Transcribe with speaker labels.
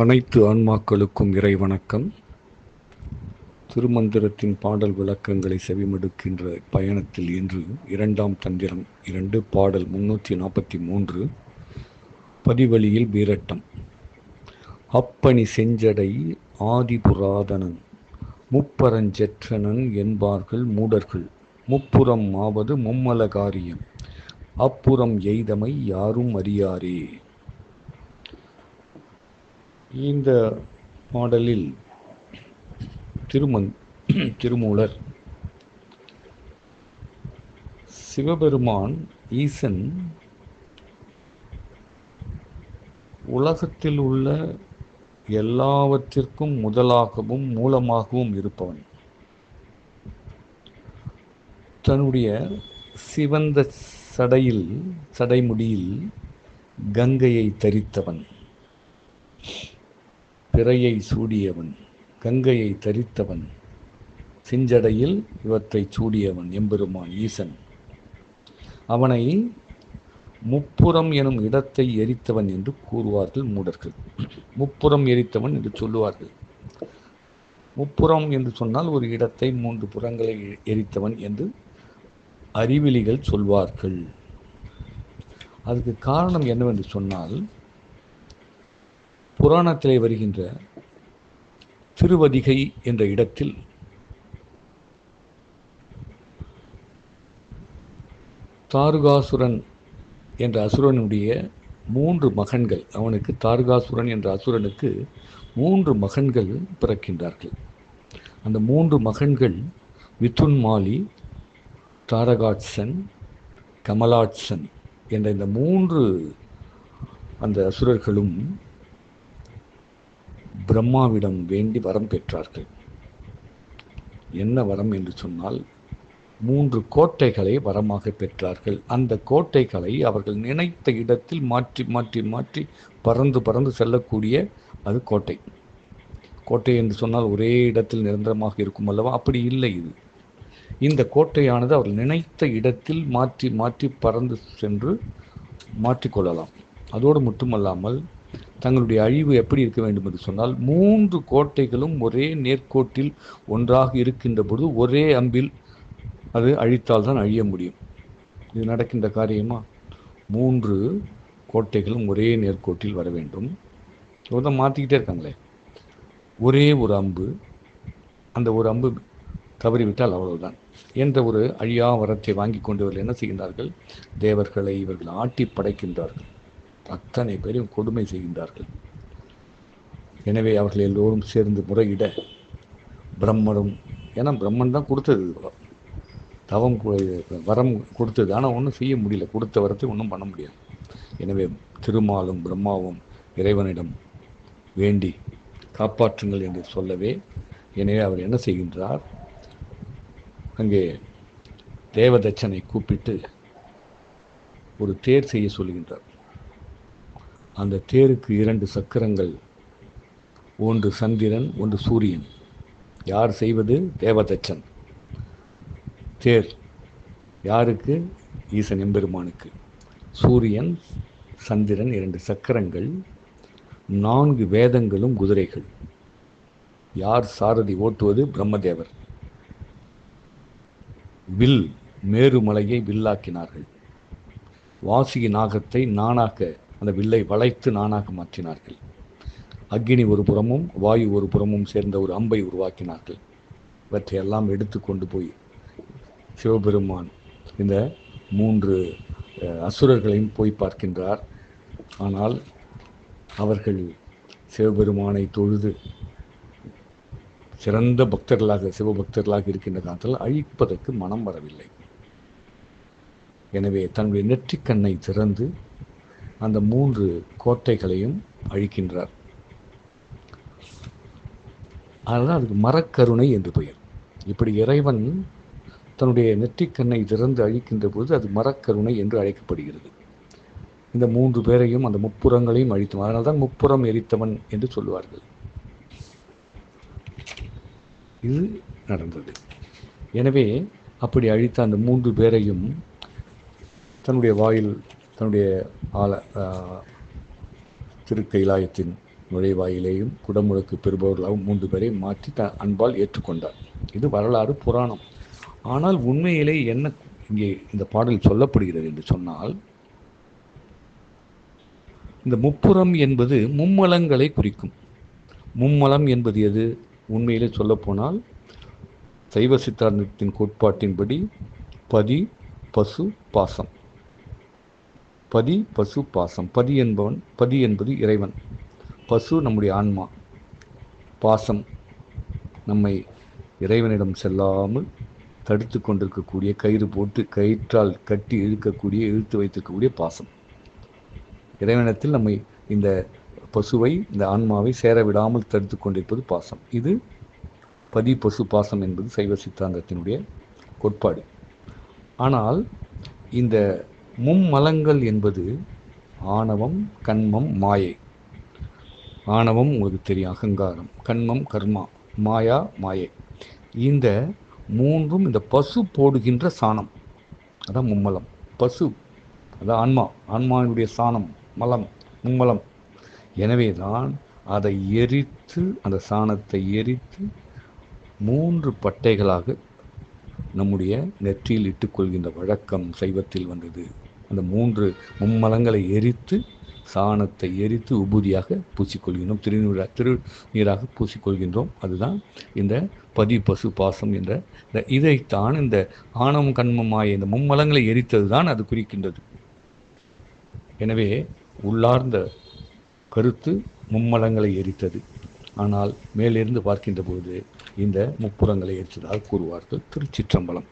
Speaker 1: அனைத்து ஆன்மாக்களுக்கும் இறை வணக்கம் திருமந்திரத்தின் பாடல் விளக்கங்களை செவிமடுக்கின்ற பயணத்தில் இன்று இரண்டாம் தந்திரம் இரண்டு பாடல் முன்னூற்றி நாற்பத்தி மூன்று. பதிவழியில் வீரட்டம். அப்பணி செஞ்சடை ஆதிபுராதனன். முப்பரஞ்செற்றனன் என்பார்கள் மூடர்கள். முப்புறம் ஆவது மும்மல காரியம் அப்புறம் எய்தமை யாரும் அறியாரே. இந்த பாடலில் திருமந் திருமூலர் சிவபெருமான் ஈசன் உலகத்தில் உள்ள எல்லாவற்றிற்கும் முதலாகவும் மூலமாகவும் இருப்பவன். தன்னுடைய சிவந்த சடையில் சடைமுடியில் கங்கையை தரித்தவன். பிறையை சூடியவன் கங்கையை தரித்தவன் சிஞ்சடையில் இவற்றை சூடியவன் எம்பெருமான் ஈசன். அவனை முப்புறம் எனும் இடத்தை எரித்தவன் என்று கூறுவார்கள் மூடர்கள். முப்புறம் எரித்தவன் என்று சொல்லுவார்கள். முப்புறம் என்று சொன்னால் ஒரு இடத்தை மூன்று புறங்களை எரித்தவன் என்று அறிவிலிகள் சொல்வார்கள். அதுக்கு காரணம் என்னவென்று சொன்னால் புராணத்திலே வருகின்ற திருவதிகை என்ற இடத்தில் தாருகாசுரன் என்ற அசுரனுடைய மூன்று மகன்கள் அவனுக்கு தாருகாசுரன் என்ற அசுரனுக்கு மூன்று மகன்கள் பிறக்கின்றார்கள். அந்த மூன்று மகன்கள் வித்துன்மாலி தாரகாட்சன் கமலாட்சன் என்ற இந்த மூன்று அந்த அசுரர்களும் பிரம்மாவிடம் வேண்டி வரம் பெற்றார்கள். என்ன வரம் என்று சொன்னால் மூன்று கோட்டைகளை வரமாக பெற்றார்கள். அந்த கோட்டைகளை அவர்கள் நினைத்த இடத்தில் மாற்றி மாற்றி மாற்றி பறந்து பறந்து செல்லக்கூடிய அது கோட்டை. கோட்டை என்று சொன்னால் ஒரே இடத்தில் நிரந்தரமாக இருக்கும் அல்லவா? அப்படி இல்லை இது. இந்த கோட்டையானது அவர்கள் நினைத்த இடத்தில் மாற்றி மாற்றி பறந்து சென்று மாற்றிக்கொள்ளலாம். அதோடு மட்டுமல்லாமல் தங்களுடைய அழிவு எப்படி இருக்க வேண்டும் என்று சொன்னால் மூன்று கோட்டைகளும் ஒரே நேர்கோட்டில் ஒன்றாக இருக்கின்ற பொழுது ஒரே அம்பில் அது அழித்தால் தான் அழிய முடியும். இது நடக்கின்ற காரியமா? மூன்று கோட்டைகளும் ஒரே நேர்கோட்டில் வர வேண்டும். இவ்வளோ மாற்றிக்கிட்டே இருக்காங்களே. ஒரே ஒரு அம்பு அந்த ஒரு அம்பு தவறிவிட்டால் அவ்வளவுதான். என்ற ஒரு அழியா வரத்தை வாங்கி கொண்டவர்கள் என்ன செய்கின்றார்கள்? தேவர்களை இவர்கள் ஆட்டி படைக்கின்றார்கள் அத்தனை பேரையும் கொடுமை செய்கின்றார்கள். எனவே அவர்கள் எல்லோரும் சேர்ந்து முறையிட பிரம்மனும் ஏன்னா பிரம்மன் தான் கொடுத்தது. தவம் வரம் கொடுத்தது. ஆனால் ஒன்றும் செய்ய முடியல. கொடுத்த வரத்தை ஒன்றும் பண்ண முடியாது. எனவே திருமாலும் பிரம்மாவும் இறைவனிடம் வேண்டி காப்பாற்றுங்கள் என்று சொல்லவே எனவே அவர் என்ன செய்கின்றார்? அங்கே தேவதச்சனை கூப்பிட்டு ஒரு தேர் செய்ய சொல்கின்றார் அந்த தேருக்கு இரண்டு சக்கரங்கள் ஒன்று சந்திரன் ஒன்று சூரியன். யார் செய்வது? தேவதச்சன். தேர் யாருக்கு? ஈசன் எம்பெருமானுக்கு. சூரியன் சந்திரன் இரண்டு சக்கரங்கள் நான்கு வேதங்களும் குதிரைகள். யார் சாரதி ஓட்டுவது? பிரம்மதேவர். வில் மேருமலையை வில்லாக்கினார்கள். வாசிகி நாகத்தை நானாக அந்த வில்லை வளைத்து நானாக மாற்றினார்கள். அக்னி ஒரு புறமும் வாயு ஒரு புறமும் சேர்ந்த ஒரு அம்பை உருவாக்கினார்கள். இவற்றையெல்லாம் எடுத்து கொண்டு போய் சிவபெருமான் இந்த மூன்று அசுரர்களையும் போய் பார்க்கின்றார். ஆனால் அவர்கள் சிவபெருமானை தொழுது சிறந்த பக்தர்களாக சிவபக்தர்களாக இருக்கின்ற காலத்தில் அழிப்பதற்கு மனம் வரவில்லை. எனவே தன்னுடைய நெற்றிக்கண்ணை திறந்து அந்த மூன்று கோட்டைகளையும் அழிக்கின்றார். அதனால் அதுக்கு மரக்கருணை என்று பெயர். இப்படி இறைவன் தன்னுடைய நெற்றிக்கண்ணை திறந்து அழிக்கின்ற பொழுது அது மரக்கருணை என்று அழைக்கப்படுகிறது. இந்த மூன்று பேரையும் அந்த முப்புறங்களையும் அழித்தவன். அதனால் தான் முப்புறம் எரித்தவன் என்று சொல்லுவார்கள். இது நடந்தது. எனவே அப்படி அழித்த அந்த மூன்று பேரையும் தன்னுடைய வாயில் தன்னுடைய ஆல திருக்கைலாயத்தின் நுழைவாயிலேயும் குடமுழுக்கு பெறுபவர்களாகவும் மூன்று பேரை மாற்றி த அன்பால் ஏற்றுக்கொண்டார். இது வரலாறு புராணம். ஆனால் உண்மையிலே என்ன இங்கே இந்த பாடல் சொல்லப்படுகிறது என்று சொன்னால் இந்த முப்புறம் என்பது மும்மலங்களை குறிக்கும். மும்மலம் என்பது எது? உண்மையிலே சொல்லப்போனால் சைவ சித்தாந்தத்தின் கோட்பாட்டின்படி பதி பசு பாசம். பதி பசு பாசம். பதி என்பவன் பதி என்பது இறைவன். பசு நம்முடைய ஆன்மா. பாசம் நம்மை இறைவனிடம் செல்லாமல் தடுத்து கொண்டிருக்கக்கூடிய கயிறு போட்டு கயிற்றால் கட்டி இழுக்கக்கூடிய இழுத்து வைத்திருக்கக்கூடிய பாசம். இறைவனத்தில் நம்மை இந்த பசுவை இந்த ஆன்மாவை சேர விடாமல் தடுத்து கொண்டிருப்பது பாசம். இது பதி பசு பாசம் என்பது சைவ சித்தாந்தத்தினுடைய கோட்பாடு. ஆனால் இந்த மும்மலங்கள் என்பது ஆணவம் கண்மம் மாயை. ஆணவம் உங்களுக்கு தெரியும் அகங்காரம். கண்மம் கர்மா. மாயா மாயை. இந்த மூன்றும் இந்த பசு போடுகின்ற சாணம். அதான் மும்மலம். பசு. அதான் ஆன்மா. ஆன்மாவினுடைய சாணம். மலம். மும்மலம். எனவே தான் அதை எரித்து அந்த சாணத்தை எரித்து மூன்று பட்டைகளாக நம்முடைய நெற்றியில் இட்டுக்கொள்கின்ற வழக்கம் சைவத்தில் வந்தது. அந்த மூன்று மும்மலங்களை எரித்து சாணத்தை எரித்து உபூதியாக பூசிக்கொள்கின்றோம். திருநீராக திரு நீராக பூசிக்கொள்கின்றோம். அதுதான் இந்த பதி பசு பாசம் என்ற இந்த இதைத்தான் இந்த ஆணவம் கண்மமாய இந்த மும்மலங்களை எரித்தது தான் அது குறிக்கின்றது. எனவே உள்ளார்ந்த கருத்து மும்மலங்களை எரித்தது. ஆனால் மேலிருந்து பார்க்கின்ற போது இந்த முப்புறங்களை எரித்ததாக கூறுவார்கள் திருச்சிற்றம்பலம்.